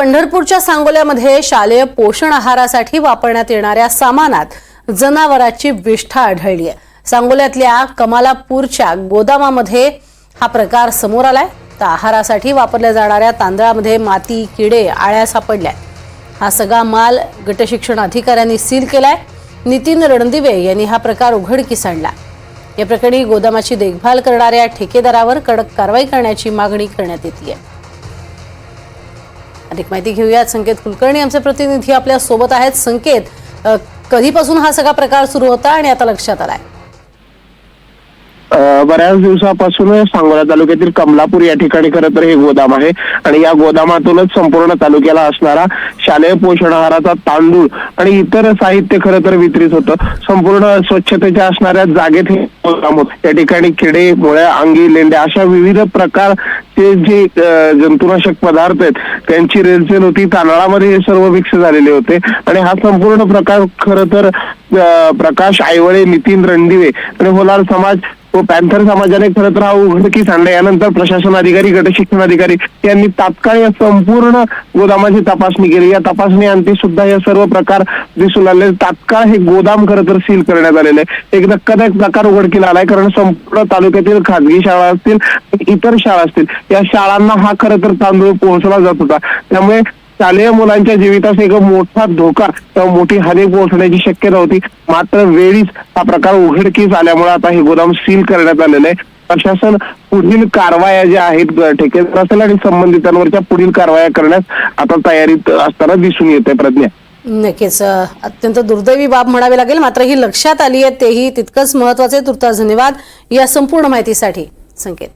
पंढरपूरच्या सांगोल्यामध्ये शालेय पोषण आहारासाठी वापरण्यात येणाऱ्या सामानात जनावराची विष्ठा आढळली आहे. सांगोल्यातल्या कमालापूरच्या गोदामामध्ये हा प्रकार समोर आलाय. तर आहारासाठी वापरल्या जाणाऱ्या तांदळामध्ये माती किडे आळ्या सापडल्या हा सगळा माल गटशिक्षण अधिकाऱ्यांनी सील केलाय. नितीन रणदिवे यांनी हा प्रकार उघडकीस आणला. या प्रकरणी गोदामाची देखभाल करणाऱ्या ठेकेदारावर कडक कारवाई करण्याची मागणी करण्यात येते अधिक माहिती घेऊयात संकेत कुलकर्णी आमचे प्रतिनिधी आपल्यासोबत आहेत. संकेत कधीपासून हा सगळा प्रकार सुरू होता आणि आता लक्षात आलाय? आहे बऱ्याच दिवसापासून सांगोला तालुक्यातील कमलापूर या ठिकाणी खरं तर हे गोदाम आहे. आणि या गोदामातूनच संपूर्ण तालुक्याला असणारा शालेय पोषण आहाराचा तांदूळ आणि इतर साहित्य खरं तर वितरित होतं. संपूर्ण स्वच्छतेच्या असणाऱ्या जागेत हे गोदाम होत. या ठिकाणी किडे मुळ्या अंगी लेंड्या अशा विविध प्रकारचे जे जंतुनाशक पदार्थ आहेत त्यांची रेलचेल होती. तांदळामध्ये हे सर्व मिक्स झालेले होते. आणि हा संपूर्ण प्रकार खरं तर प्रकाश आयवळे नितीन रणदिवे आणि होलार समाज व पॅन्थर समाजाने खरं तर हा उघडकीस आणला यानंतर प्रशासन अधिकारी गट शिक्षण अधिकारी यांनी तात्काळ या संपूर्ण गोदामाची तपासणी केली. या तपासणी अंती सुद्धा हे सर्व प्रकार दिसून आले. तात्काळ हे गोदाम खरं तर सील करण्यात आलेले आहे. एक धक्कादायक प्रकार उघडकीला आलाय कारण संपूर्ण तालुक्यातील खाजगी शाळा असतील इतर शाळा असतील या शाळांना हा खरं तर तांदूळ पोहोचला जात होता. त्यामुळे शालेय मुलांच्या जीवितास एक मोठा धोका किंवा मोठी हानी पोहोचण्याची शक्यता होती. मात्र वेळीच हा प्रकार उघडकीस आल्यामुळे आता हे गोदाम सील करण्यात आलेलं आहे. प्रशासन पुढील कारवाया ज्या आहेत ठेकेदार असेल आणि संबंधितांवरच्या पुढील कारवाया करण्यास आता तयारीत असताना दिसून येते प्रज्ञा. नक्कीच अत्यंत दुर्दैवी बाब म्हणावी लागेल. मात्र ही लक्षात आली आहे तेही तितकंच महत्त्वाचे तुर्तास धन्यवाद या संपूर्ण माहितीसाठी. संकेत.